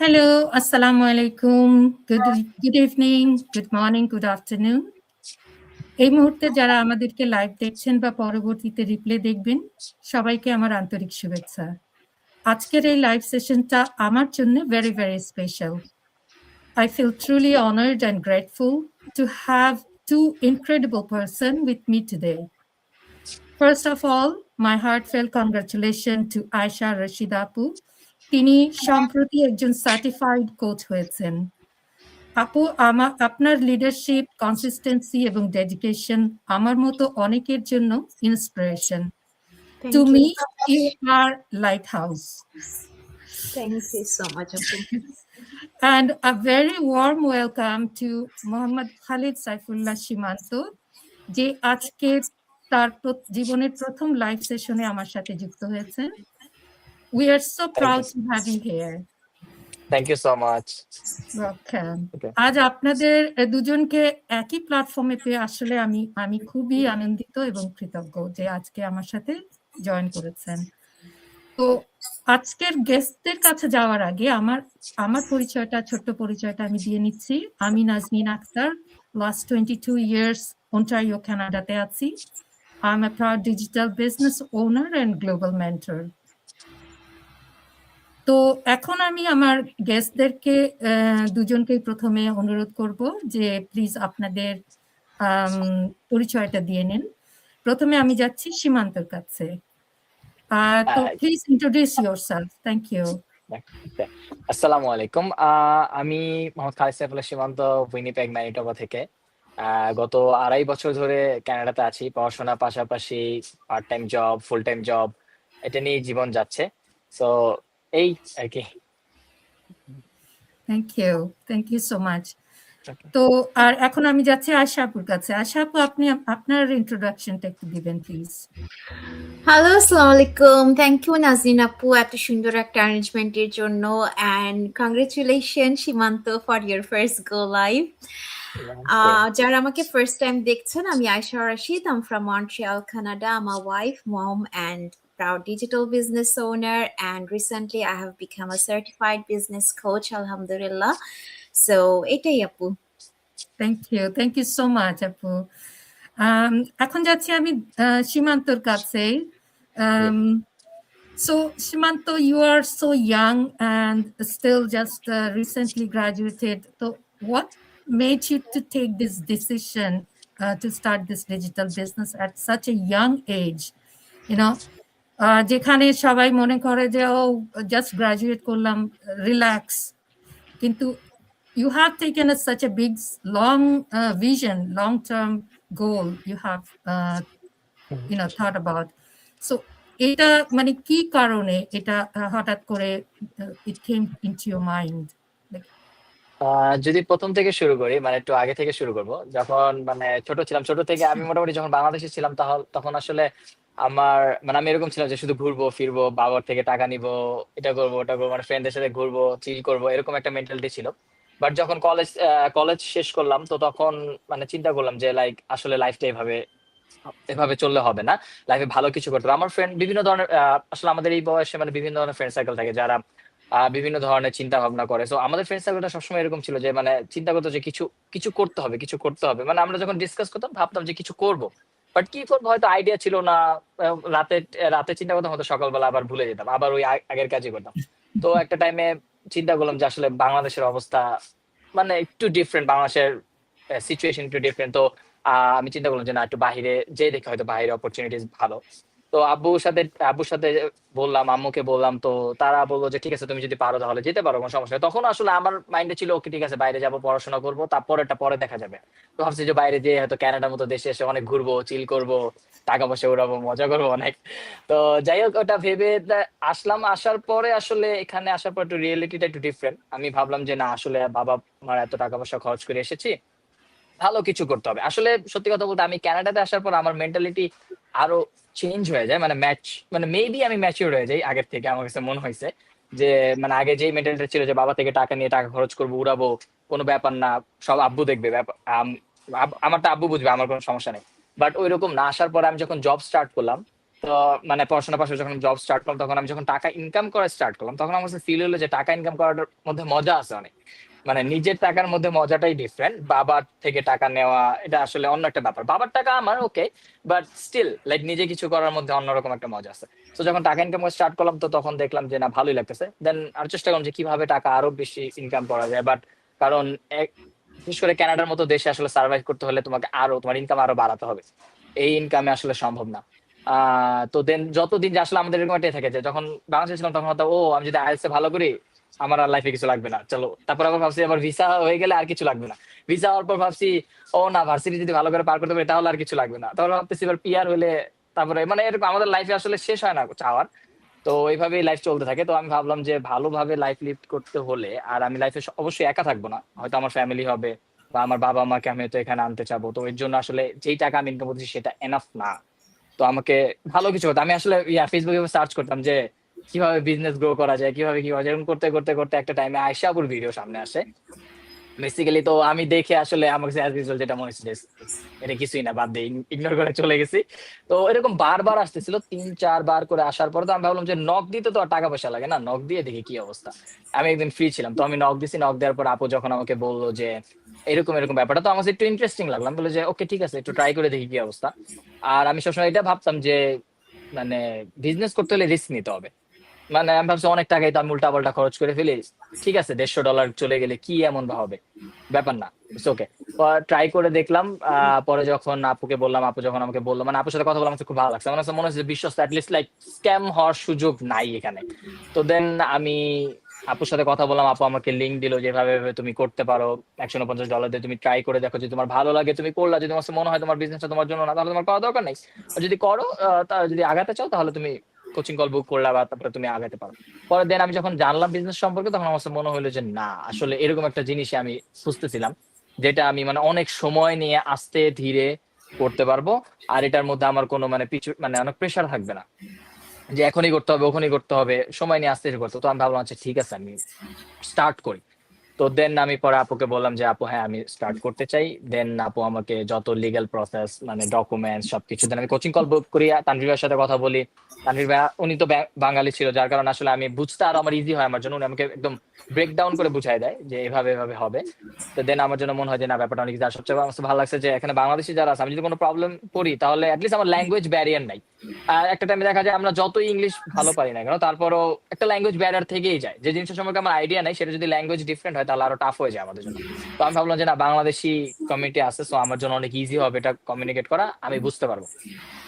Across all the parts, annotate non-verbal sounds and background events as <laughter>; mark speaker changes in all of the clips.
Speaker 1: Hello, Assalamu alaikum. Good, good evening, good morning, good afternoon. এই মুহূর্তে যারা আমাদেরকে লাইভ দেখছেন বা পরবর্তীতে রিপ্লে দেখবেন সবাইকে আমার আন্তরিক শুভেচ্ছা আজকের এই লাইভ সেশনটা আমার জন্য very very special I feel truly honored and grateful to have two incredible person with me today. First of all, my heartfelt congratulations to Aisha Rashid Apu. তিনি সম্প্রতি একজন সার্টিফাইড কোচ হয়েছেন। আপু আমার আপনার লিডারশিপ কনসিস্টেন্সি এবং dedication আমার মতো অনেকের জন্য inspiration
Speaker 2: to
Speaker 1: me
Speaker 2: you
Speaker 1: are light house
Speaker 2: Thank you so much.
Speaker 1: And a very warm welcome to Mohammad Khalid Saifullah Simanta যে আজকে তার জীবনের প্রথম লাইভ সেশনে আমার সাথে যুক্ত হয়েছেন। We are so proud to have you here
Speaker 3: thank you so much
Speaker 1: welcome
Speaker 3: Okay.
Speaker 1: আজ আপনাদের দুজনকে একই প্ল্যাটফর্মে পেয়ে আসলে আমি আমি খুবই আনন্দিত এবং কৃতজ্ঞ যে আজকে আমার সাথে জয়েন করেছেন। তো আজকের গেস্টদের কাছে যাওয়ার আগে আমার আমার পরিচয়টা ছোট্ট পরিচয়টা আমি দিয়ে নিচ্ছি। আমি Nazmin Akter last twenty two years Ontario কানাডাতে আছি। I am a proud digital business owner and global mentor তো এখন আমি আমার গেস্টদেরকে দুজনকেই প্রথমে অনুরোধ করব যে প্লিজ আপনাদের পরিচয়টা দিয়ে নিন। প্রথমে আমি যাচ্ছি সীমান্তর কাছে। তো। প্লিজ ইন্ট্রোডিউস থ্যাংক ইউ
Speaker 3: আসসালামু আলাইকুম। আমি মোহাম্মদ খালিদ সাইফুল্লাহ সীমান্ত উইনিপেগ ম্যানিটোবা থেকে। গত আড়াই বছর ধরে কানাডাতে আছি। পড়াশোনার পাশাপাশি part time job full time job এটা নিয়ে জীবন যাচ্ছে। তো এই আর কি
Speaker 1: thank you thank you so much
Speaker 3: Okay.
Speaker 1: তো আর এখন আমি যাচ্ছি আশাপুর কাছে। আশাপু আপনি আপনার ইন্ট্রোডাকশনটা একটু দিবেন প্লিজ
Speaker 2: হ্যালো আসসালামু আলাইকুম থ্যাংক ইউ নাজরিন আপু এত সুন্দর একটা অ্যারেঞ্জমেন্টের জন্য। And congratulation Simanta for your first go live যারা আমাকে ফার্স্ট টাইম দেখছেন আমি Ayesha Rashid I'm from Montreal Canada I'm a wife mom and proud digital business owner and recently I have become a certified business coach alhamdulillah so এটাই আপু
Speaker 1: thank you thank you so much আপু Um, এখন যাচ্ছি আমি আহ, সীমান্তর কাছে so Simanta you are so young and still just recently graduated তো what made you to take this decision to start this digital business at such a young age you know যেখানে সবাই মনে করে যে ও জাস্ট গ্রাজুয়েট করলাম relax কিন্তু you have taken a, such a big long uh, vision long term goal you have uh, you know এটা মানে কি কারণে এটা হঠাৎ করে it came into your
Speaker 3: mind যদি প্রথম থেকে শুরু করি মানে একটু আগে থেকে শুরু করব যখন মানে ছোট ছিলাম ছোট থেকে আমি মোটামুটি যখন বাংলাদেশে ছিলাম তখন আসলে আমার মানে আমি এরকম ছিলাম যে শুধু ঘুরবো, ফিরবো, বাবার থেকে টাকা নিব, এটা করব, ওটা করব মানে ফ্রেন্ডদের সাথে ঘুরবো চিল করব, এরকম একটা মেন্টালিটি ছিল। বাট যখন কলেজ কলেজ শেষ করলাম, তো তখন মানে চিন্তা করলাম যে লাইক আসলে লাইফটা এভাবে এভাবে চললে হবে না। লাইফে ভালো কিছু করতে হবে। আমার ফ্রেন্ড বিভিন্ন ধরনের আসলে আমাদের এই বয়সে মানে বিভিন্ন ধরনের ফ্রেন্ড সার্কেল থাকে যারা বিভিন্ন ধরনের চিন্তা ভাবনা করে। তো আমাদের ফ্রেন্ড সার্কেলটা সবসময় এরকম ছিল যে মানে চিন্তা করতো যে, কিছু কিছু করতে হবে, কিছু করতে হবে। মানে আমরা যখন ডিসকাস করতাম, ভাবতাম যে, কিছু করব। বাট কি করব হয়তো আইডিয়া ছিল না রাতে রাতে চিন্তা করতাম হয়তো সকালবেলা আবার ভুলে যেতাম, আবার ওই আগের কাজই করতাম। তো একটা টাইমে চিন্তা করলাম যে আসলে বাংলাদেশের অবস্থা মানে একটু ডিফারেন্ট বাংলাদেশের সিচুয়েশন একটু ডিফারেন্ট তো আমি চিন্তা করলাম যে না, একটু বাইরে যে দেখে হয়তো বাহিরে অপরচুনিটিস ভালো। তো আব্বুর সাথে আব্বুর সাথে বললাম, আম্মুকে বললাম, তো তারা বলল যে, ঠিক আছে, তুমি যদি পারো তাহলে যেতে পারো, কোনো সমস্যা তখন আসলে আমার মাইন্ডে ছিল, ওকে, ঠিক আছে, বাইরে যাব, পড়াশোনা করব তারপরেটা পরে দেখা যাবে। তো ভাবছি যে, বাইরে যেয়ে হয়তো ক্যানাডার মতো দেশে এসে অনেক ঘুরবো চিল করব, টাকা পয়সা উড়াবো, মজা করব অনেক। তো যাই হোক, ওটা ভেবে আসলাম, আসার পরে আসলে এখানে আসার পর একটু রিয়েলিটিটা একটু ডিফারেন্ট আমি ভাবলাম যে, না, আসলে বাবা মার এত টাকা পয়সা খরচ করে এসেছি, ভালো কিছু করতে হবে। আসলে সত্যি কথা বলতে আমি কানাডাতে আসার পর আমার মেন্টালিটি আরও চেঞ্জ হয়ে যায় মানে ম্যাচ মানে মেবি আমি ম্যাচিউর হয়ে যাই আগের থেকে, আমার কাছে মনে হয়েছে যে মানে আগে যেই মেন্টালিটি ছিল যে বাবা থেকে টাকা নিয়ে টাকা খরচ করব, উড়াবো, কোনো ব্যাপার না, সব আব্বু দেখবে আমারটা আব্বু বুঝবে, আমার কোনো সমস্যা নেই। বাট ওই রকম না আসার পর আমি যখন জব স্টার্ট করলাম, তো মানে পড়াশোনার পাশে যখন জব স্টার্ট করলাম, তখন আমি যখন টাকা ইনকাম করা স্টার্ট করলাম, তখন আমার ফিল হলো যে টাকা ইনকাম করার মধ্যে মজা আছে অনেক। মানে নিজের টাকার মধ্যে মজাটাই ডিফারেন্ট বাবার থেকে টাকা নেওয়া, এটা আসলে অন্য একটা ব্যাপার। বাবার টাকা আমার ওকে বাট স্টিল লাইক নিজে কিছু করার মধ্যে অন্যরকম একটা মজা আছে। তো যখন টাকা ইনকাম স্টার্ট করলাম, তো তখন দেখলাম যে না, ভালোই লাগতেছে। দেন আর চেষ্টা করলাম যে কীভাবে টাকা আরও বেশি ইনকাম করা যায়। বাট কারণ বিশেষ করে কানাডার মতো দেশে আসলে সার্ভাইভ করতে হলে তোমাকে আরও, তোমার ইনকাম আরও বাড়াতে হবে। এই ইনকামে আসলে সম্ভব না। তো দেন যতদিন যে আসলে আমাদের এরকম একটাই থাকে যে যখন বাংলাদেশে ছিলাম, তখন হয়তো, ও, আমি যদি আইএলস ভালো করি আমার আর লাইফে কিছু লাগবে না। চলো, তারপর আবার ভাবছি আবার ভিসা হয়ে গেলে আর কিছু লাগবে না। ভিসা হওয়ার পর ভাবছি, ও না ভার্সিটি যদি ভালো করে পার করতে পারি তাহলে আর কিছু লাগবে না। তাহলে ভাবতেছি এবার পিআর হলে তারপরে মানে এরকম আমাদের লাইফে আসলে শেষ হয় না চাওয়ার। তো এইভাবেই লাইফ চলতে থাকে। তো আমি ভাবলাম যে ভালোভাবে লাইফ লিড করতে হলে আর আমি লাইফে অবশ্যই একা থাকব না। হয়তো আমার ফ্যামিলি হবে বা আমার বাবা মাকে আমি হয়তো এখানে আনতে চাবো। তো এর জন্য আসলে যেই টাকা আমি ইনকাম করতেছি সেটা এনাফ না। তো আমাকে ভালো কিছু করতে আমি আসলে ফেসবুকে সার্চ করতাম যে কীভাবে বিজনেস গ্রো করা যায়, কীভাবে কি করা যায় করতে করতে করতে একটা টাইমে আয়সাপুর ভিডিও সামনে আসে। বেসিক্যালি তো আমি দেখে আসলে আমার অ্যাজ ইউজুয়াল যেটা মনে হচ্ছে এটা কিছুই না, বাদ দিয়ে ইগনোর করে চলে গেছি। তো এরকম বারবার আসতেছিল, তিন, চার বার করে আসার পর তো আমি ভাবলাম যে নক দিতে তো টাকা পয়সা লাগে না নক দিয়ে দেখি কি অবস্থা। আমি একদিন ফ্রি ছিলাম, তো আমি নক দিছি নক দেওয়ার পর আপু যখন আমাকে বলল যে এরকম এরকম ব্যাপারটা, তো আমার একটু ইন্টারেস্টিং লাগলাম বলে যে ওকে ঠিক আছে, একটু ট্রাই করে দেখি কি অবস্থা। আর আমি সবসময় এটা ভাবতাম যে মানে বিজনেস করতে হলে রিস্ক নিতে হবে। মানে আমি ভাবছি অনেক টাকাই তো আমি উল্টা পাল্টা খরচ করে ফেলি ঠিক আছে, দেড়শো ডলার চলে গেলে কি এমন হবে? ব্যাপার না ওকে ট্রাই করে দেখলাম পরে যখন আপুকে বললাম, আপু যখন আমাকে বলল মানে আপুর সাথে কথা বললাম খুব ভালো লাগছে। মনে হচ্ছে বিশ্বস্ত অ্যাটলিস্ট লাইক স্ক্যাম হওয়ার সুযোগ নাই এখানে। তো দেন আমি আপুর সাথে কথা বললাম, আপু আমাকে লিঙ্ক দিল যেভাবে তুমি করতে পারো, একশো পঞ্চাশ ডলার দিয়ে তুমি ট্রাই করে দেখো যদি তোমার ভালো লাগে, তুমি করলা, যদি তোমার মনে হয় তোমার বিজনেসটা তোমার জন্য না, তাহলে তোমার করা দরকার নেই। যদি করো তা যদি আগাতে চাও, তাহলে তুমি কোচিং কল বুক করলা বা তারপরে তুমি আগাতে পারো। পরে দেন আমি যখন জানলাম বিজনেস সম্পর্কে, তখন আমার মনে হলো যে, না, আসলে এরকম একটা জিনিসই আমি খুঁজতেছিলাম, যেটা আমি মানে অনেক সময় নিয়ে আস্তে ধীরে করতে পারব, আর এটার মধ্যে আমার কোনো মানে পিছু মানে অনেক প্রেশার থাকবে না। যে এখনই করতে হবে, ওখানেই করতে হবে, সময় নিয়ে আস্তে ধীরে করতে। তো আমি ভাবলাম আচ্ছা ঠিক আছে, আমি স্টার্ট করি। তো দেন আমি পরে আপুকে বললাম যে, আপু হ্যাঁ আমি স্টার্ট করতে চাই। দেন আপু আমাকে যত লিগ্যাল প্রসেস মানে ডকুমেন্টস সবকিছু দেন আমি কোচিং কল বুক করি। তানভীর ভাইয়ের সাথে কথা বলি। তানভীর ভাই উনি তো বাঙালি ছিল, যার কারণে আসলে আমি বুঝতে আর আমার ইজি হয় আমার জন্য। উনি আমাকে একদম ব্রেক ডাউন করে বুঝাই দেয় যে, এভাবে এভাবে হবে। তো দেন আমার জন্য মনে হয় যে, না, ব্যাপারটা অনেক। আর সবচেয়ে আমার ভালো লাগছে যে, এখানে বাংলাদেশি যারা আছে, আমি যদি কোনো প্রবলেম পড়ি তাহলে অ্যাটলিস্ট আমার ল্যাঙ্গুয়েজ ব্যারিয়ার নাই। আর একটা টাইমে দেখা যায়, আমরা যতই ইংলিশ ভালো পারি না কেন, তারপরও একটা ল্যাঙ্গুয়েজ ব্যারিয়ার থেকেই যায়। যে জিনিসের সম্পর্কে আমার আইডিয়া নাই, সেটা যদি ল্যাঙ্গুয়েজ ডিফারেন্ট হয়, তাহলে আরও টাফ হয়ে যায় আমাদের জন্য। তো আমি ভাবলাম যে না, বাংলাদেশি কমিউনিটি আছে তো আমার জন্য অনেক ইজি হবে এটা কমিউনিকেট করা, আমি বুঝতে পারব।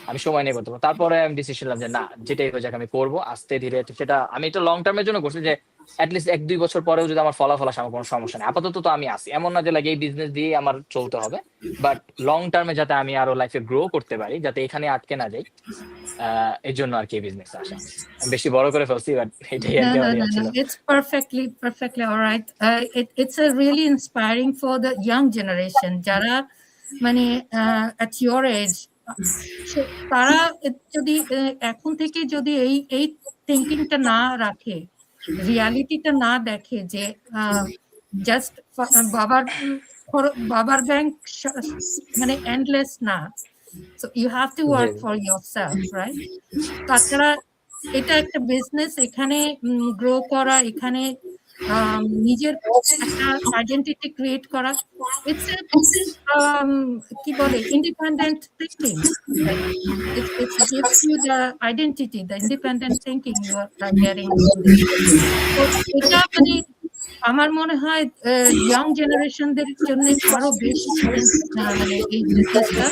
Speaker 3: আমি সময় নিয়ে করতে পারব। তারপরে আমি ডিসিশন নিলাম যে না, যেটাই হয়ে যাক আমি করব, আস্তে ধীরে, সেটা আমি এটা লং টার্মের জন্য করছি যে অ্যাটলিস্ট এক দুই বছর পরেও যদি আমার ফলাফল আসে আমার কোনো সমস্যা নেই। আপাতত তো আমি আসি এমন না যে লাগে এই বিজনেস দিয়ে আমার চলতে হবে। বাট লং টার্মে যাতে আমি আরও লাইফে গ্রো করতে পারি যাতে এখানে আটকে না যাই এর জন্য আর কি বিজনেস আসা। বেশি বড় করে ফেলছি বাট এটাই আর কি ইয়ে
Speaker 1: all right. Uh, it, it's a really inspiring for the young generation. যারা মানে at your age তারা যদি uh, এখন থেকে যদি এই এই থিঙ্কিংটা না রাখে রিয়ালিটিটা না দেখে যে জাস্ট বাবার বাবার ব্যাংক মানে এন্ডলেস না। So you have
Speaker 3: to
Speaker 1: work for yourself right তাছাড়া এটা একটা বিজনেস এখানে গ্রো করা এখানে নিজের একটা আইডেন্টিটি ক্রিয়েট করা। ইটস কি বলে? Independent thinking it's gives you the identity the independent thinking you are getting এটা মানে আমার মনে হয় ইয়াং জেনারেশনদের জন্য আরও বেশি মানে এই বিজনেসটা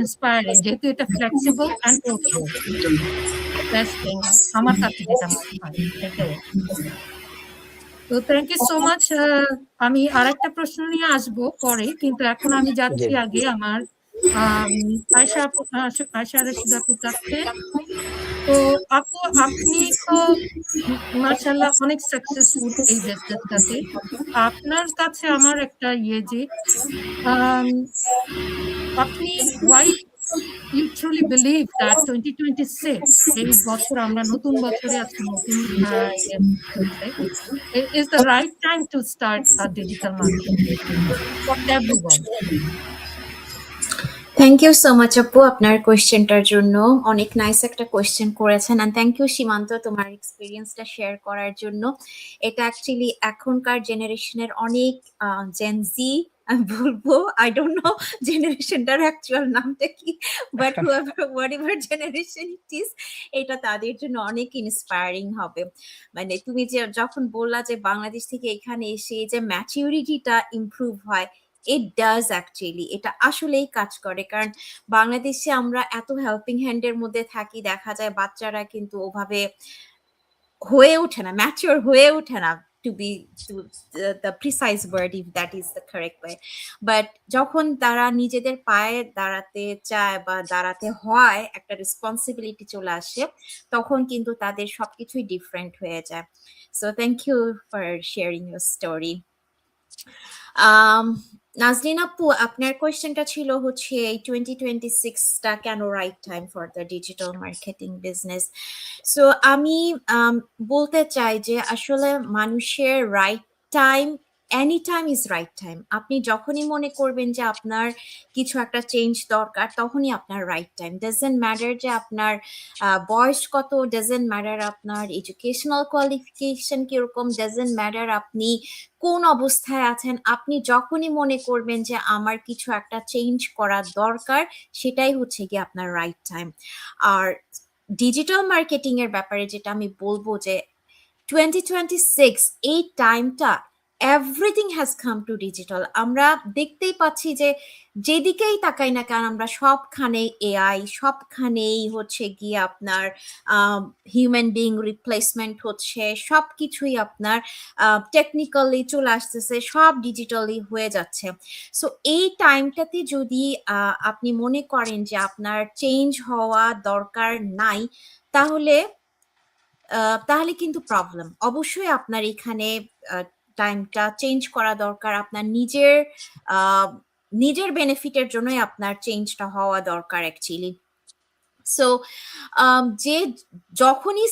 Speaker 1: ইন্সপায়ারিং যেহেতু এটা ফ্লেক্সিবল অ্যান্ড পোর্টেবল আমার কাছে যেটা মনে হয়, এটাই। তো থ্যাংক ইউ সো মাচ আমি আরেকটা প্রশ্ন নিয়ে আসব পরে কিন্তু এখন আমি যাচ্ছি আগে আমার আম, আয়শা আপু- আহ, আয়শা রশিদ কাছে তো আপু আপনি তো মার্শাল্লাহ অনেক সাকসেসফুল এই বিজনেসটাতে আপনার কাছে আমার একটা ইয়ে যে আপনি why you truly believe that twenty twenty six এই বছর আমরা নতুন বছরে আজকে নতুন is the right time to start a digital marketing
Speaker 2: thank you so much আপু আপনার কোয়েশ্চেনটার জন্য। অনেক নাইস একটা কোয়েশ্চেন করেছেন অ্যান্ড থ্যাংক ইউ সীমান্ত, তোমার এক্সপিরিয়েন্সটা শেয়ার করার জন্য। এটা অ্যাকচুয়ালি এখনকার জেনারেশনের অনেক জেনজি আমি বলব আই ডোন্ট নো জেনারেশনটার অ্যাকচুয়াল নামটা কি but whatever generation it is এটা তাদের জন্য অনেক ইন্সপায়ারিং হবে। মানে তুমি যে যখন বললা যে বাংলাদেশ থেকে এখানে এসে যে ম্যাচিউরিটিটা ইমপ্রুভ হয় ইট ডাজ অ্যাকচুয়ালি এটা আসলেই কাজ করে। কারণ বাংলাদেশে আমরা এত হেল্পিং হ্যান্ডের মধ্যে থাকি দেখা যায় বাচ্চারা কিন্তু ওভাবে হয়ে ওঠে না ম্যাচিওর হয়ে ওঠে না। To the, the precise word if that is the correct way but যখন তারা নিজেদের পায়ে দাঁড়াতে চায় বা দাঁড়াতে হয় একটা রেসপন্সিবিলিটি চলে আসে তখন কিন্তু তাদের সবকিছুই ডিফারেন্ট হয়ে যায়. So thank you for sharing your story Nazrin আপু, আপনার কোয়েশ্চেনটা ছিল হচ্ছে এই টোয়েন্টি টোয়েন্টি সিক্সটা কেন right time for the digital marketing business so আমি বলতে চাই যে আসলে মানুষের right time any time is right time আপনি যখনই মনে করবেন যে আপনার কিছু একটা চেঞ্জ দরকার, তখনই আপনার রাইট টাইম ডাজেন্ট ম্যাটার যে আপনার বয়স কত ডাজেন্ট ম্যাটার আপনার এডুকেশনাল কোয়ালিফিকেশন কীরকম ডাজেন্ট ম্যাটার আপনি কোন অবস্থায় আছেন। আপনি যখনই মনে করবেন যে আমার কিছু একটা চেঞ্জ করা দরকার, সেটাই হচ্ছে গিয়ে আপনার রাইট টাইম আর ডিজিটাল মার্কেটিং এর ব্যাপারে যেটা আমি বলব যে টোয়েন্টি টোয়েন্টি সিক্স এই টাইমটা everything has come to digital আমরা দেখতেই পাচ্ছি যে যেদিকেই তাকাই না কেন, আমরা সবখানে এআই সবখানেই হচ্ছে গিয়ে আপনার হিউম্যান বিং রিপ্লেসমেন্ট হচ্ছে সব কিছুই আপনার টেকনিক্যালি চলে আসতেছে, সব ডিজিটালি হয়ে যাচ্ছে। সো এই টাইমটাতে যদি আপনি মনে করেন যে আপনার চেঞ্জ হওয়া দরকার নাই, তাহলে তাহলে কিন্তু প্রবলেম অবশ্যই আপনার এখানে টাইমটা চেঞ্জ করা দরকার, আপনার নিজের নিজের বেনিফিটের জন্যই আপনার চেঞ্জটা হওয়া দরকার অ্যাকচুয়ালি সো যে যখনই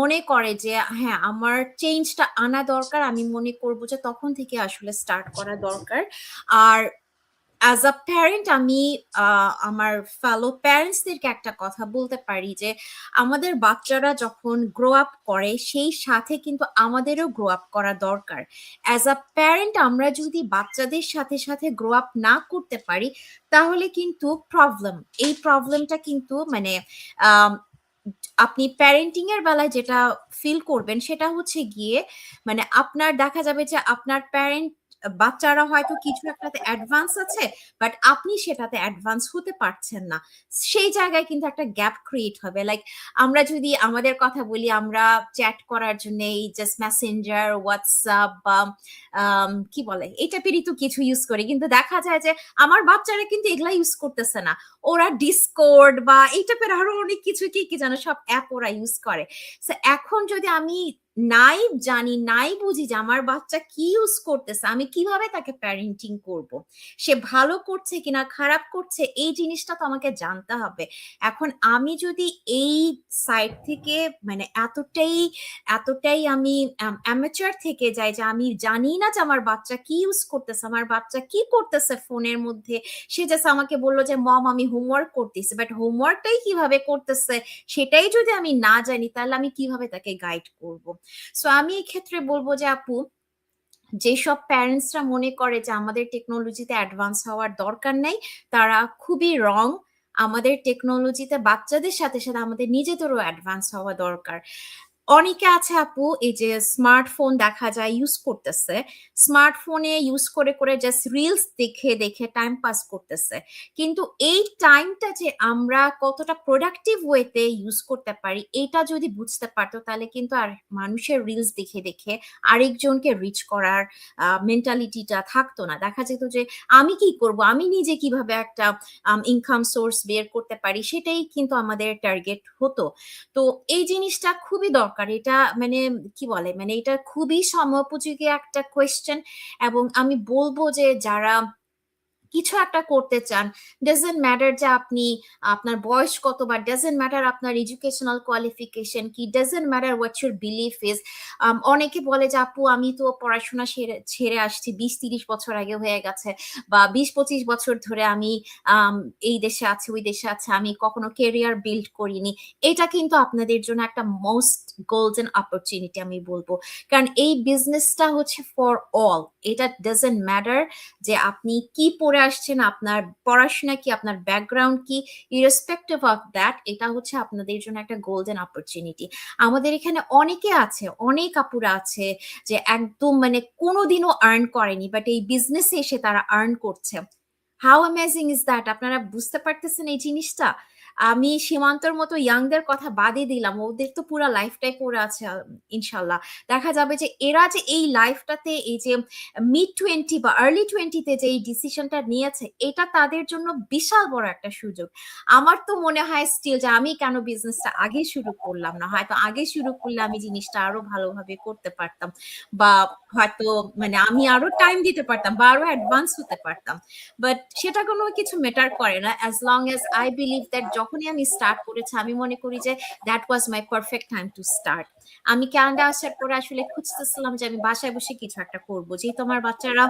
Speaker 2: মনে করে যে হ্যাঁ আমার চেঞ্জটা আনা দরকার, আমি মনে করব যে তখন থেকে আসলে স্টার্ট করা দরকার। আর অ্যাজ আ প্যারেন্ট আমি আমার ফেলো প্যারেন্টসদেরকে একটা কথা বলতে পারি যে, আমাদের বাচ্চারা যখন গ্রো আপ করে, সেই সাথে কিন্তু আমাদেরও গ্রো আপ করা দরকার। অ্যাজ আ প্যারেন্ট আমরা যদি বাচ্চাদের সাথে সাথে গ্রো আপ না করতে পারি, তাহলে কিন্তু প্রবলেম এই প্রবলেমটা কিন্তু মানে আপনি প্যারেন্টিং এর বেলায় যেটা ফিল করবেন, সেটা হচ্ছে গিয়ে মানে আপনার দেখা যাবে যে আপনার প্যারেন্ট বাচ্চারা হয়তো কিছু একটাতে অ্যাডভান্স আছে বাট আপনি সেটাতে অ্যাডভান্স হতে পারছেন না। সেই জায়গায় কিন্তু একটা গ্যাপ ক্রিয়েট হবে। লাইক আমরা যদি আমাদের কথা বলি, আমরা চ্যাট করার জন্য এই জাস্ট মেসেঞ্জার হোয়াটসঅ্যাপ বা কি বলে? এই টাইপেরই তো কিছু ইউজ করি। কিন্তু দেখা যায় যে আমার বাচ্চারা কিন্তু এগুলা ইউজ করতেছে না। ওরা ডিসকোর্ড বা এই টাইপের আরও অনেক কিছু কি কি জানো? সব অ্যাপ ওরা ইউজ করে। এখন যদি আমি নাই জানি, নাই বুঝি যে আমার বাচ্চা কি ইউজ করতেছে, আমি কীভাবে তাকে প্যারেন্টিং করব? সে ভালো করছে কিনা, খারাপ করছে, এই জিনিসটা তো আমাকে জানতে হবে। এখন আমি যদি এই সাইড থেকে মানে এতটাই এতটাই আমি অ্যামেচার থেকে যাই যে আমি জানি না যে আমার বাচ্চা কি ইউজ করতেছে, আমার বাচ্চা কি করতেছে ফোনের মধ্যে, সে জাস্ট আমাকে বলল যে, মম, আমি হোমওয়ার্ক করতেছি বাট হোমওয়ার্কটাই কীভাবে করতেছে, সেটাই যদি আমি না জানি, তাহলে আমি কীভাবে তাকে গাইড করব? সো আমি এই ক্ষেত্রে বলব যে আপু, যেসব প্যারেন্টসরা মনে করে যে আমাদের টেকনোলজিতে অ্যাডভান্স হওয়ার দরকার নেই, তারা খুবই রং আমাদের টেকনোলজিতে বাচ্চাদের সাথে সাথে আমাদের নিজেদেরও অ্যাডভান্স হওয়া দরকার। অনেকে আছে আপু, এই যে স্মার্টফোন দেখা যায় ইউজ করতেছে স্মার্টফোনে ইউজ করে করে জাস্ট রিলস দেখে দেখে টাইম পাস করতেছে। কিন্তু এই টাইমটা যে আমরা কতটা প্রোডাক্টিভ ওয়েতে ইউজ করতে পারি, এটা যদি বুঝতে পারতো, তাহলে কিন্তু আর মানুষের রিলস দেখে দেখে আরেকজনকে রিচ করার মেন্টালিটিটা থাকতো না। দেখা যেত যে আমি কি করব, আমি নিজে কীভাবে একটা ইনকাম সোর্স বের করতে পারি, সেটাই কিন্তু আমাদের টার্গেট হতো। তো এই জিনিসটা খুবই দরকার এটা মানে কি বলে? মানে এটা খুবই সময়োপযোগী একটা কোয়েশ্চেন এবং আমি বলব যে যারা কিছু একটা করতে চান ডাজেন্ট ম্যাটার যে আপনি আপনার বয়স কত বা ডাজেন্ট ম্যাটার আপনার এডুকেশনাল কোয়ালিফিকেশন কি doesn't matter what your belief is অনেকে বলে যে আপু আমি তো পড়াশোনা ছেড়ে আসছি বিশ তিরিশ বছর আগে হয়ে গেছে বা বিশ পঁচিশ বছর ধরে আম, এই দেশে আছি ওই দেশে আছে আমি কখনো কেরিয়ার বিল্ড করিনি। এটা কিন্তু আপনাদের জন্য একটা মোস্ট গোল্ডেন অপরচুনিটি আমি বলব। কারণ এই বিজনেসটা হচ্ছে ফর অল এটা ডাজেন্ট ম্যাটার যে আপনি কি পড়ে আসছেন, আপনার পড়াশোনা কি, আপনার ব্যাকগ্রাউন্ড কি ইরেসপেক্টিভ অফ দ্যাট এটা হচ্ছে আপনাদের জন্য একটা গোল্ডেন অপরচুনিটি আমাদের এখানে অনেকে আছে, অনেক আপুরা আছে যে একদম মানে কোনোদিনও আর্ন করেনি বাট এই বিজনেসে এসে তারা আর্ন করছে। হাউ অ্যামেজিং ইজ দ্যাট আপনারা বুঝতে পারতেছেন এই জিনিসটা? আমি সীমান্তর মতো ইয়াংদের কথা বাদই দিলাম। ওদের তো পুরো লাইফটাই পড়ে আছে, ইনশাল্লাহ। দেখা যাবে যে এরা যে এই লাইফটাতে এই যে মিড টোয়েন্টি বা আর্লি টোয়েন্টিতে যে এই ডিসিশনটা নিয়েছে, এটা তাদের জন্য বিশাল বড় একটা সুযোগ। আমার তো মনে হয় স্টিল যে আমি কেন বিজনেসটা আগে শুরু করলাম না? হয়তো আগে শুরু করলে আমি জিনিসটা আরও ভালোভাবে করতে পারতাম বা হয়তো মানে আমি আরও টাইম দিতে পারতাম বা আরও অ্যাডভান্স হতে পারতাম। বাট সেটা কোনো কিছু ম্যাটার করে না as long as I believe that যখনই আমি স্টার্ট করেছি, আমি মনে করি যে that was my perfect time to start আমি ক্যানাডা আসার পরে আসলে খুঁজতেছিলাম যে আমি বাসায় বসে কিছু একটা করব। যেহেতু আমার বাচ্চারা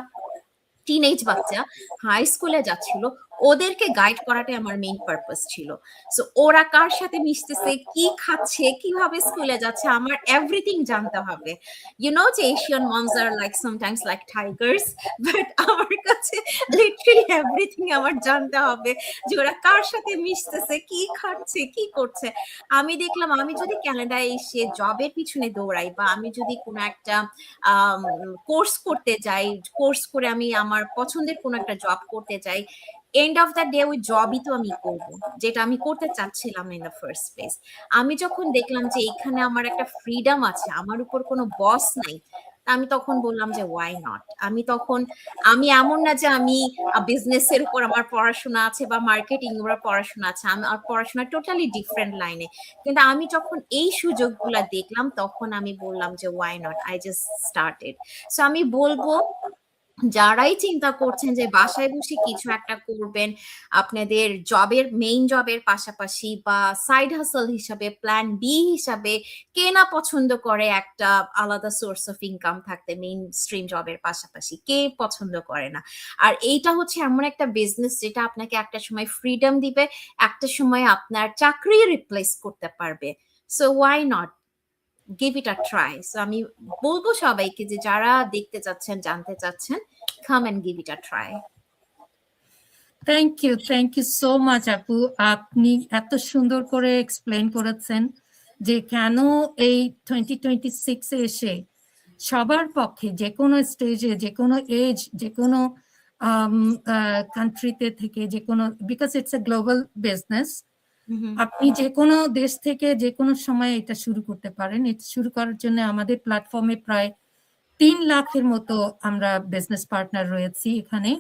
Speaker 2: টিনেজ বাচ্চা হাই স্কুলে যাচ্ছিল ওদেরকে গাইড করাটাই আমার মেইন পারপাস ছিল। সো ওরা কার সাথে মিশতেছে, কি খাচ্ছে, কীভাবে স্কুলে যাচ্ছে, আমার এভরিথিং জানতে হবে। ইউ নো যে Asian moms are like sometimes like tigers but আমার কাছে লিটারালি এভরিথিং আমার জানতে হবে যে ওরা কার সাথে মিশতেছে, কি খাচ্ছে, কি করছে। আমি দেখলাম আমি যদি কানাডায় এসে জবের পিছনে দৌড়াই বা আমি যদি কোনো একটা কোর্স করতে যাই কোর্স করে আমি আমার পছন্দের কোনো একটা জব করতে যাই এন্ড অফ দ্য ডে ওই জবই তো আমি করব, যেটা আমি করতে চাচ্ছিলাম ইন দ্য ফার্স্ট প্লেস আমি যখন দেখলাম যে এখানে আমার একটা ফ্রিডম আছে, আমার উপর কোনো বস নাই, আমি তখন বললাম যে ওয়াই নট আমি তখন, আমি এমন না যে আমি বিজনেসের উপর আমার পড়াশোনা আছে বা মার্কেটিং এর পড়াশোনা আছে আমার পড়াশোনা টোটালি ডিফারেন্ট লাইনে কিন্তু আমি যখন এই সুযোগগুলা দেখলাম, তখন আমি বললাম যে why not I just started so আমি বলব যারাই চিন্তা করছেন যে বাসায় বসে কিছু একটা করবেন, আপনাদের জবের মেইন জবের পাশাপাশি বা সাইড হাসল হিসাবে প্ল্যান বি হিসাবে কে না পছন্দ করে একটা আলাদা সোর্স অফ ইনকাম থাকতে মেইন স্ট্রিম জবের পাশাপাশি, কে পছন্দ করে না? আর এইটা হচ্ছে এমন একটা বিজনেস যেটা আপনাকে একটা সময় ফ্রিডম দিবে, একটা সময় আপনার চাকরি রিপ্লেস করতে পারবে। So why not give it a try so আমি বলব সবাইকে যে যারা দেখতে চাচ্ছেন, জানতে চাচ্ছেন come and give it a try
Speaker 1: thank you thank you so much আপু। আপনি এত সুন্দর করে এক্সপ্লেন করেছেন যে কেন এই টোয়েন্টি সিক্সে এসে সবার পক্ষে, যে কোনো স্টেজে যে কোনো এজ যে কোনো কান্ট্রিতে থেকে, যে কোনো because it's a global business আপনি যে কোনো দেশ থেকে যে কোনো সময় এটা শুরু করতে পারেন। এটা শুরু করার জন্য আমাদের প্ল্যাটফর্মে প্রায় তিন লাখের মতো আমরা বিজনেস পার্টনার রয়েছি এখানে।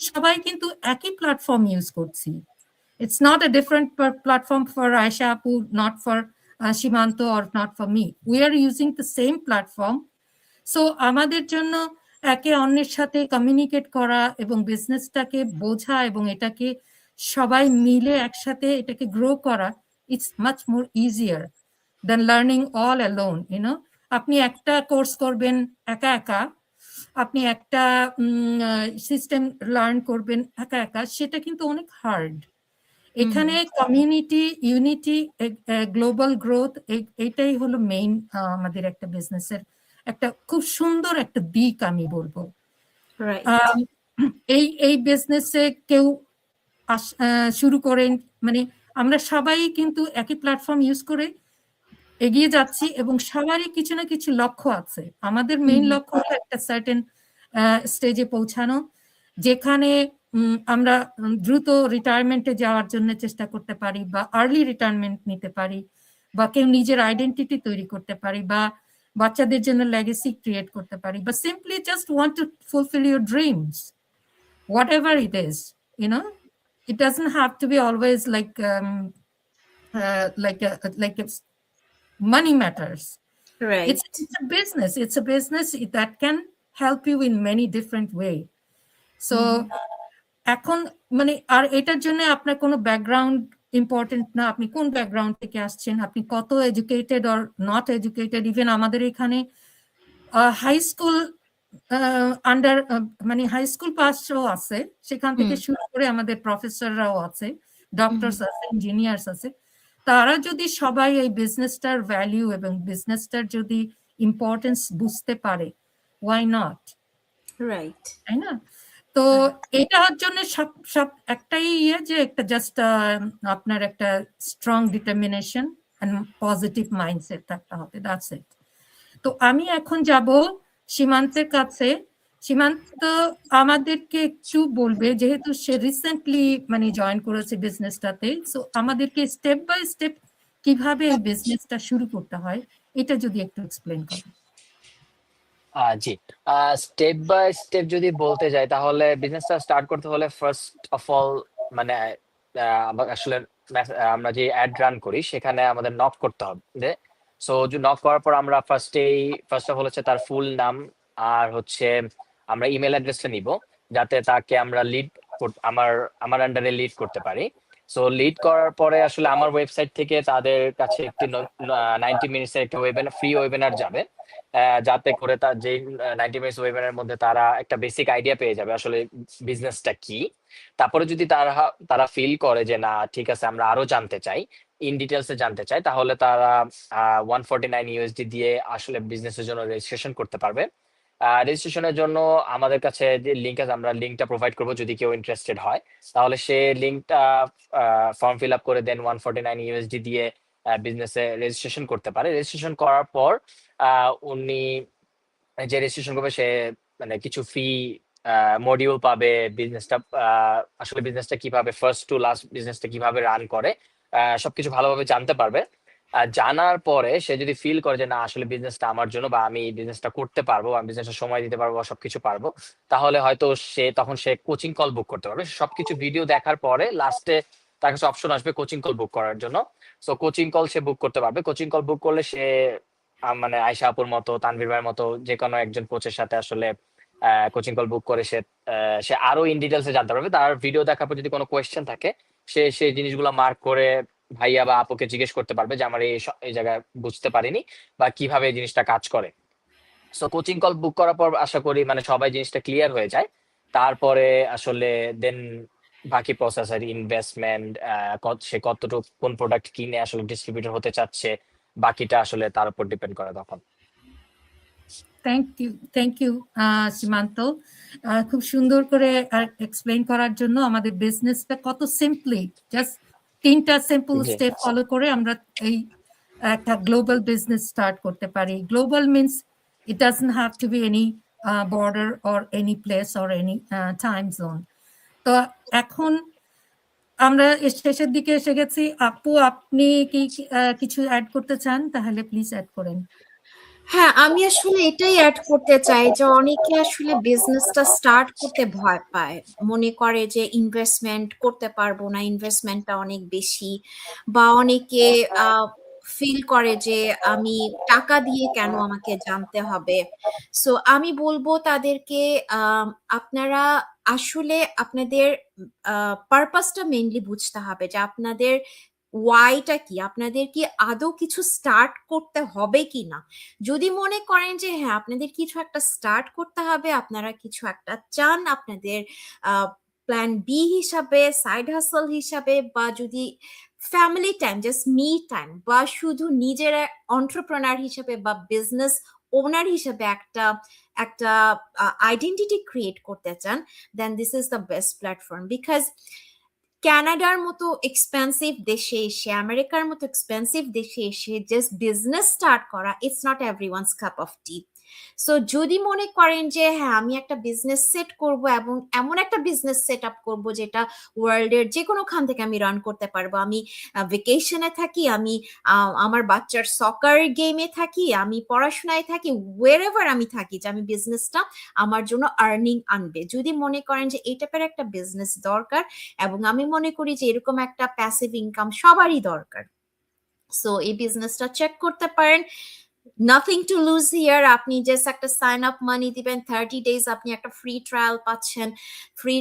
Speaker 1: সবাই কিন্তু একই প্ল্যাটফর্ম ইউজ করছি। It's not a different platform for Ayesha আপু not for Simanta or not for me we are using the same platform so আমাদের জন্য একে অন্যের সাথে কমিউনিকেট করা এবং বিজনেসটাকে বোঝা এবং এটাকে সবাই মিলে একসাথে এটাকে গ্রো করা it's much more easier than learning all alone you know আপনি একটা কোর্স করবেন একা একা আপনি একটা সিস্টেম লার্ন করবেন একা একা সেটা কিন্তু অনেক হার্ড এখানে কমিউনিটি ইউনিটি গ্লোবাল গ্রোথ এটাই হলো মেইন আমাদের একটা বিজনেসের একটা খুব সুন্দর একটা দিক আমি বলব। এই এই বিজনেসে কেউ শুরু করেন। মানে আমরা সবাই কিন্তু একই প্ল্যাটফর্ম ইউজ করে এগিয়ে যাচ্ছি এবং সবারই কিছু না কিছু লক্ষ্য আছে। আমাদের মেইন লক্ষ্য হলো একটা সার্টেন স্টেজে পৌঁছানো যেখানে আমরা দ্রুত রিটায়ারমেন্টে যাওয়ার জন্য চেষ্টা করতে পারি বা আর্লি রিটায়ারমেন্ট নিতে পারি বা কেউ নিজের আইডেন্টিটি তৈরি করতে পারি বা বাচ্চাদের জন্য লেগেসি ক্রিয়েট করতে পারি বা simply just want to fulfil your dreams whatever it is you know it doesn't have to be always like um, uh, like a, like a money matters
Speaker 2: right
Speaker 1: it's, it's a business it's a business that can help you in many different way so এখন মানে আর এটার জন্য আপনার কোনো background important না আপনি কোন background থেকে আসছেন আপনি কত educated or not educated even আমাদের এখানে হাই স্কুল আন্ডার মানে হাই স্কুল পাসও আছে। সেখান থেকে শুরু করে আমাদের প্রফেসররাও আছে ডক্টরস আছে ইঞ্জিনিয়ার্স আছে। তারা যদি সবাই এই বিজনেসটার ভ্যালিউ এবং বিজনেসটার যদি ইম্পর্টেন্স বুঝতে পারে ওয়াই নট
Speaker 2: রাইট
Speaker 1: তাই না? তো এটার জন্য সব সব একটাই ইয়ে যে একটা জাস্ট আপনার একটা strong determination and positive mindset থাকতে হবে দ্যাটস ইট তো আমি এখন যাব সীমান্তের কাছে, সীমান্ত আমাদেরকে একটু বলবে, যেহেতু সে রিসেন্টলি মানে জয়েন করেছে বিজনেসটাতে সো আমাদেরকে স্টেপ বাই স্টেপ কীভাবে বিজনেসটা শুরু করতে হয়, এটা যদি একটু এক্সপ্লেন করেন
Speaker 3: জি। স্টেপ বাই স্টেপ যদি বলতে যাই, তাহলে বিজনেসটা স্টার্ট করতে হলে ফার্স্ট অফ অল মানে আসলে, আমরা যে অ্যাড রান করি, সেখানে আমাদের নক করতে হবে। সো নক করার পর আমরা ফার্স্টেই ফার্স্ট অফ অল হচ্ছে তার ফুল নাম আর হচ্ছে আমরা ইমেল অ্যাড্রেসটা নিব, যাতে তাকে আমরা লিড আমার আমার আন্ডারে লিড করতে পারি। সো লিড করার পরে আসলে আমার ওয়েবসাইট থেকে তাদের কাছে একটি নাইনটি মিনিটসের একটা ওয়েবিনার ফ্রি ওয়েবিনার যাবে। যাতে করে তার যে নাইনটি মিনিটস ওয়েবিনারের মধ্যে তারা একটা বেসিক আইডিয়া পেয়ে যাবে আসলে বিজনেসটা কি। তারপরে যদি তারা তারা ফিল করে যে না, ঠিক আছে, আমরা আরও জানতে চাই ইন ডিটেলস জানতে চাই তাহলে তারা ওয়ান ফোর্টি নাইন ইউএসডি দিয়ে আসলে বিজনেসের জন্য রেজিস্ট্রেশন করতে পারবে। রেজিস্ট্রেশনের জন্য আমাদের কাছে যে লিঙ্ক আছে, আমরা লিঙ্কটা প্রোভাইড করব যদি কেউ ইন্টারেস্টেড হয়। তাহলে সে লিঙ্কটা ফর্ম ফিল আপ করে then one forty nine USD দিয়ে বিজনেসে রেজিস্ট্রেশন করতে পারে। রেজিস্ট্রেশন করার পর উনি যে রেজিস্ট্রেশন করবে সে মানে কিছু ফি মডিউল পাবে বিজনেসটা আসলে বিজনেসটা কীভাবে ফার্স্ট টু লাস্ট বিজনেসটা কীভাবে রান করে সবকিছু ভালোভাবে জানতে পারবে। জানার পরে সে যদি ফিল করে যে না, আসলে বিজনেসটা আমার জন্য বা আমি বিজনেসটা করতে পারব আমি বিজনেসটা সময় দিতে পারব বা সবকিছু পারব, তাহলে হয়তো সে, তখন সে কোচিং কল বুক করতে পারবে। সবকিছু ভিডিও দেখার পরে লাস্টে তার কাছে অপশন আসবে কোচিং কল বুক করার জন্য। সো কোচিং কল সে বুক করতে পারবে। কোচিং কল বুক করলে সে মানে আয়শা আপুর মতো, তানভীর ভাইয়ের মতো যে কোনো একজন কোচের সাথে আসলে কোচিং কল বুক করে সে সে আরও ইন ডিটেলসে জানতে পারবে। তার ভিডিও দেখার পর যদি কোনো কোয়েশ্চেন থাকে, সে সেই জিনিসগুলো মার্ক করে ভাইয়া বা আপুকে জিজ্ঞেস করতে পারবে যে, আমার এই এই জায়গায় বুঝতে পারিনি বা কীভাবে এই জিনিসটা কাজ করে? সো কোচিং কল বুক করার পর আশা করি মানে সবাই জিনিসটা ক্লিয়ার হয়ে যায়। তারপরে আসলে দেন বাকি প্রসেস আর ইনভেস্টমেন্ট সে কতটুকু, কোন প্রোডাক্ট কিনে আসলে ডিস্ট্রিবিউটর হতে চাচ্ছে, বাকিটা আসলে তার উপর ডিপেন্ড করে তখন।
Speaker 1: থ্যাংক ইউ থ্যাংক ইউ সীমান্ত। খুব সুন্দর করে এক্সপ্লেন করার জন্য আমাদের বিজনেসটা কত সিম্পলি জাস্ট তিনটা সিম্পল স্টেপ ফলো করে আমরা এই একটা গ্লোবাল বিজনেস স্টার্ট করতে পারি। Global means it doesn't have to be any border or any place or any time zone তো এখন আমরা শেষের দিকে এসে গেছি। আপু আপনি কি কিছু অ্যাড করতে চান? তাহলে প্লিজ অ্যাড করেন।
Speaker 2: হ্যাঁ আমি আসলে এটাই অ্যাড করতে চাই যে অনেকে আসলে বিজনেসটা স্টার্ট করতে ভয় পায়। মনে করে যে ইনভেস্টমেন্ট করতে পারব না ইনভেস্টমেন্টটা অনেক বেশি। বা অনেকে ফিল করে যে আমি টাকা দিয়ে কেন আমাকে জানতে হবে। সো আমি বলব তাদেরকে আপনারা আসলে আপনাদের পারপাসটা মেইনলি বুঝতে হবে যে আপনাদের ওয়াইটা কি? আপনাদের কি আদৌ কিছু স্টার্ট করতে হবে কি না যদি মনে করেন যে হ্যাঁ আপনাদের কিছু একটা স্টার্ট করতে হবে, আপনারা কিছু একটা চান আপনাদের প্ল্যান বি হিসাবে সাইড হাসল হিসাবে, বা যদি family time just me time বা শুধু নিজের অন্টারপ্রেনার হিসাবে বা বিজনেস ওনার হিসাবে একটা একটা আইডেন্টিটি ক্রিয়েট করতে চান then this is the best platform because কানাডার মতো এক্সপেন্সিভ দেশে এসে, আমেরিকার মতো এক্সপেন্সিভ দেশে এসে জাস্ট বিজনেস স্টার্ট করা it's not everyone's cup of tea so যদি মনে করেন যে হ্যাঁ আমি একটা বিজনেস সেট করব এবং এমন একটা বিজনেস সেট আপ করব যেটা ওয়ার্ল্ডের যে কোনো খান থেকে আমি রান করতে পারব। আমি ভেকেশনে থাকি, আমি আমার বাচ্চার সকার গেমে থাকি, আমি পড়াশোনায় থাকি ওয়ের এভার আমি থাকি, যে আমি বিজনেসটা আমার জন্য আর্নিং আনবে। যদি মনে করেন যে, এই টাইপের একটা বিজনেস দরকার এবং আমি মনে করি যে, এরকম একটা প্যাসিভ ইনকাম সবারই দরকার। সো এই বিজনেসটা চেক করতে পারেন। নাথিং টু লুজ হিয়ার আপনি জাস্ট একটা সাইন আপ মানি দিবেন থার্টি ডেজ আপনি একটা ফ্রি ট্রায়াল পাচ্ছেন। ফ্রি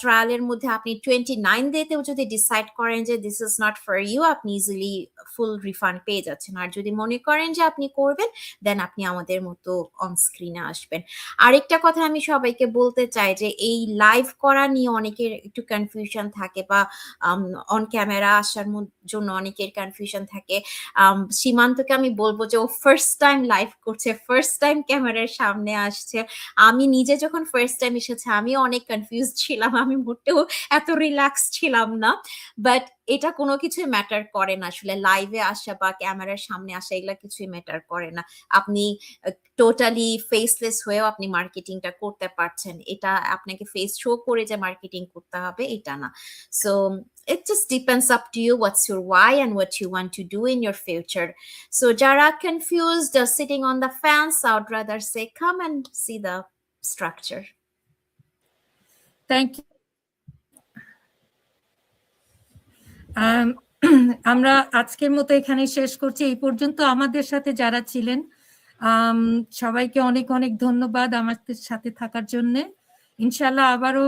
Speaker 2: ট্রায়ালের মধ্যে আপনি টোয়েন্টি নাইন ডেতেও যদি ডিসাইড করেন যে this is not for you আপনি ইজিলি ফুল রিফান্ড পেয়ে যাচ্ছেন। আর যদি মনে করেন যে আপনি করবেন দেন আপনি আমাদের মতো অন স্ক্রিনে আসবেন। আরেকটা কথা আমি সবাইকে বলতে চাই যে এই লাইভ করা নিয়ে অনেকের একটু কনফিউশন থাকে বা অন ক্যামেরা আসার জন্য অনেকের কনফিউশন থাকে। সীমান্তকে আমি বলব যে ও ফার্স্ট টাইম লাইভ করছে ফার্স্ট টাইম ক্যামেরার সামনে আসছে। আমি নিজে যখন ফার্স্ট টাইম এসেছে, আমি অনেক কনফিউজ ছিলাম, আমি মোটেও এত রিল্যাক্স ছিলাম না। বাট এটা কোনো কিছুই ম্যাটার করে না আসলে লাইভে আসা বা ক্যামেরার সামনে আসা এগুলা কিছুই ম্যাটার করে না আপনি টোটালি ফেসলেস হয়েও আপনি মার্কেটিংটা করতে পারছেন এটা আপনাকে ফেস শো করে যে মার্কেটিং করতে হবে এটা না so it just depends up to you what's your why and what you want to do in your future so jara confused uh, sitting on the fence i rather say come and see the structure
Speaker 1: thank you <clears throat> আমরা আজকের মতো এখানে শেষ করছি। এই পর্যন্ত আমাদের সাথে যারা ছিলেন সবাইকে অনেক অনেক ধন্যবাদ আমাদের সাথে থাকার জন্য। ইনশাল্লাহ আবারও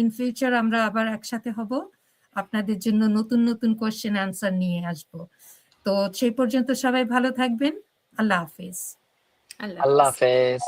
Speaker 1: ইন ফিউচার আমরা আবার একসাথে হব। আপনাদের জন্য নতুন নতুন কোয়েশ্চেন অ্যান্সার নিয়ে আসব। তো সেই পর্যন্ত সবাই ভালো থাকবেন। আল্লাহ হাফিজ।
Speaker 3: আল্লাহ. হাফেজ।